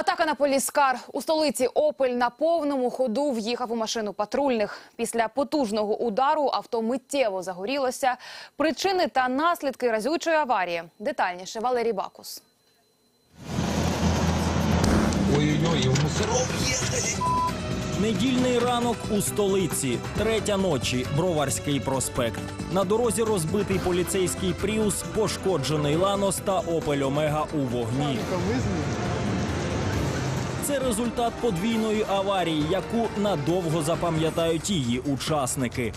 Атака на поліскар у столиці Опель на повному ходу в'їхав у машину патрульних. Після потужного удару авто миттєво загорілося. Причини та наслідки разючої аварії. Детальніше Валерій Бакус. Ой-ой-ой. Недільний ранок у столиці, третя ночі, Броварський проспект. На дорозі розбитий поліцейський Пріус, пошкоджений Ланос та Опель Омега у вогні. Це результат подвійної аварії, яку надовго запам'ятають її учасники.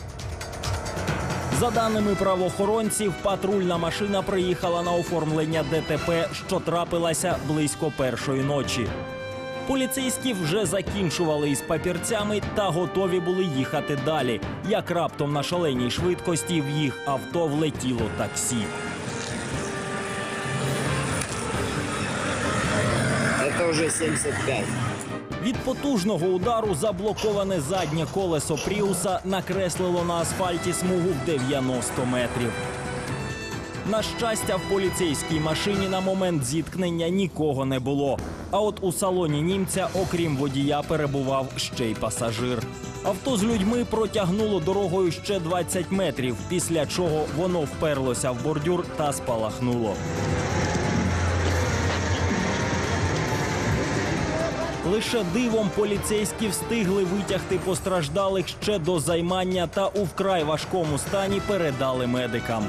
За даними правоохоронців, патрульна машина приїхала на оформлення ДТП, що трапилася близько першої ночі. Поліцейські вже закінчували із папірцями та готові були їхати далі. Як раптом на шаленій швидкості в їх авто влетіло таксі. Это уже 75. Від потужного удару заблоковане заднє колесо Пріуса накреслило на асфальті смугу в 90 метрів. На щастя, в поліцейській машині на момент зіткнення нікого не було. А от у салоні німця, окрім водія, перебував ще й пасажир. Авто з людьми протягнуло дорогою ще 20 метрів, після чого воно вперлося в бордюр та спалахнуло. Лише дивом поліцейські встигли витягти постраждалих ще до займання та у вкрай важкому стані передали медикам.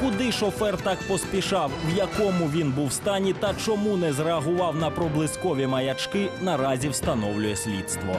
Куди шофер так поспішав, в якому він був стані та чому не зреагував на проблискові маячки, наразі встановлює слідство.